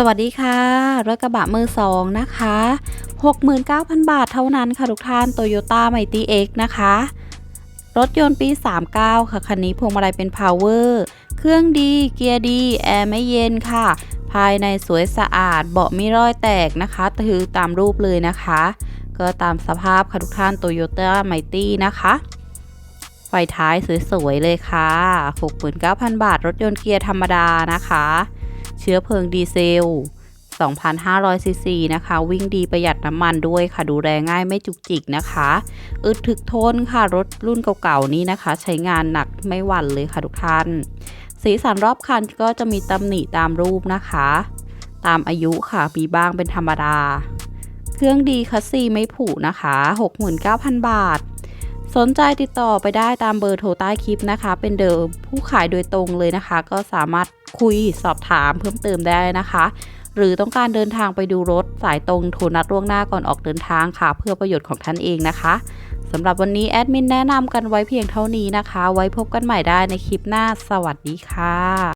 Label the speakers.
Speaker 1: สวัสดีค่ะ รถกระบะมือสองนะคะ 69,000 บาทเท่านั้นค่ะทุกท่าน Toyota m i g h t y X นะคะ รถยนต์ปี 39 ค่ะ คันนี้พวงมาลัยเป็น Power เครื่องดี เกียร์ดี แอร์ไม่เย็นค่ะ ภายในสวยสะอาด เบาะไม่รอยแตกนะคะคือตามรูปเลยนะคะ ก็ตามสภาพค่ะทุกท่าน Toyota m i g h t y นะคะไฟท้ายสวยๆเลยค่ะ 69,000 บาท รถยนต์เกียร์ธรรมดานะคะ เชื้อเพลิงดีเซล 2,500 ซีซีนะคะ วิ่งดีประหยัดน้ำมันด้วยค่ะ ดูแลง่ายไม่จุกจิกนะคะ อึดถึกทนค่ะ รถรุ่นเก่าๆนี้นะคะ ใช้งานหนักไม่หวั่นเลยค่ะทุกท่าน สีสันรอบคันก็จะมีตำหนิตามรูปนะคะ ตามอายุค่ะ มีบ้างเป็นธรรมดา เครื่องดีคัสซีไม่ผุนะคะ 69,000 บาท สนใจติดต่อไปได้ตามเบอร์โทรใต้คลิปนะคะ เป็นเดิมผู้ขายโดยตรงเลยนะคะ ก็สามารถคุยสอบถามเพิ่มเติมได้นะคะ หรือต้องการเดินทางไปดูรถสายตรงโทรนัดล่วงหน้าก่อนออกเดินทางค่ะ เพื่อประโยชน์ของท่านเองนะคะสำหรับวันนี้แอดมินแนะนำกันไว้เพียงเท่านี้นะคะ ไว้พบกันใหม่ได้ในคลิปหน้า สวัสดีค่ะ